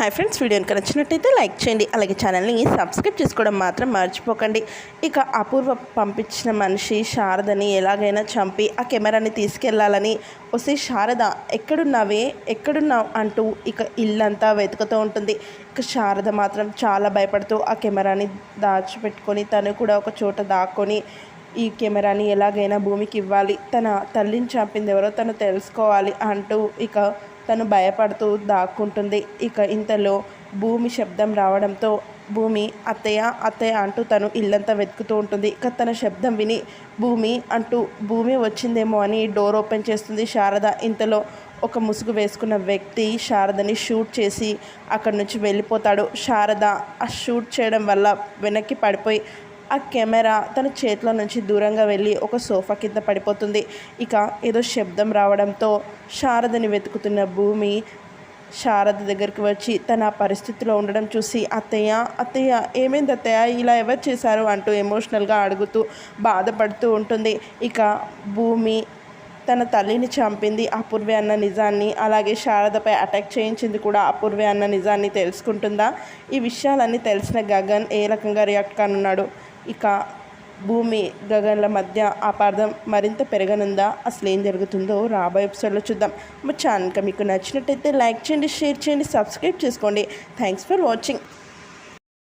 Hi friends వీడియోకి నచ్చినట్టయితే like చేయండి. అలాగే ఛానల్ని సబ్స్క్రైబ్ చేసుకోవడం మాత్రం మర్చిపోకండి. ఇక అపూర్వ పంపించిన మనిషి శారదని ఎలాగైనా చంపి ఆ కెమెరాని తీసుకెళ్ళాలని వస్తే శారద ఎక్కడున్నావే? ఎక్కడున్నావు? అంటూ ఇక ఇల్లంతా వెతుకుతూ ఉంటుంది. ఇక శారద మాత్రం చాలా భయపడుతూ ఆ కెమెరాని దాచిపెట్టుకొని తను కూడా ఒక చోట దాక్కొని ఈ కెమెరాని ఎలాగైనా భూమికి ఇవ్వాలి. తన తల్లిని చంపింది ఎవరో తను తెలుసుకోవాలి అంటూ ఇక తను భయపడుతూ దాక్కుంటుంది. ఇక ఇంతలో భూమి శబ్దం రావడంతో భూమి అత్తయ్య అత్తయ్య అంటూ తను ఇల్లంతా వెతుకుతూ ఉంటుంది. ఇక తన శబ్దం విని భూమి అంటూ భూమి వచ్చిందేమో అని డోర్ ఓపెన్ చేస్తుంది శారద. ఇంతలో ఒక ముసుగు వేసుకున్న వ్యక్తి శారదని షూట్ చేసి అక్కడి నుంచి వెళ్ళిపోతాడు. శారద ఆ షూట్ చేయడం వల్ల వెనక్కి పడిపోయి ఆ కెమెరా తన చేతిలో నుంచి దూరంగా వెళ్ళి ఒక సోఫా కింద పడిపోతుంది. ఇక ఏదో శబ్దం రావడంతో శారదని వెతుకుతున్న భూమి శారద దగ్గరికి వచ్చి తన పరిస్థితిలో ఉండడం చూసి అత్తయ్య అత్తయ్య ఏమైంది అత్తయ్య? ఇలా ఎవరు చేశారు? అంటూ ఎమోషనల్గా అడుగుతూ బాధపడుతూ ఉంటుంది. ఇక భూమి తన తల్లిని చంపింది అపూర్వే అన్న నిజాన్ని అలాగే శారదపై అటాక్ చేయించింది కూడా అపూర్వే అన్న నిజాన్ని తెలుసుకుంటుందా? ఈ విషయాలన్నీ తెలిసిన గగన్ ఏ రకంగా రియాక్ట్ కానున్నాడు? ఇక భూమి గగన్ల మధ్య అపార్థం మరింత పెరగనుందా? అసలు ఏం జరుగుతుందో రాబోయే ఎపిసోడ్లో చూద్దాం. మా ఛానల్ మీకు నచ్చినట్టయితే లైక్ చేయండి షేర్ చేయండి సబ్స్క్రైబ్ చేసుకోండి. Thanks for watching.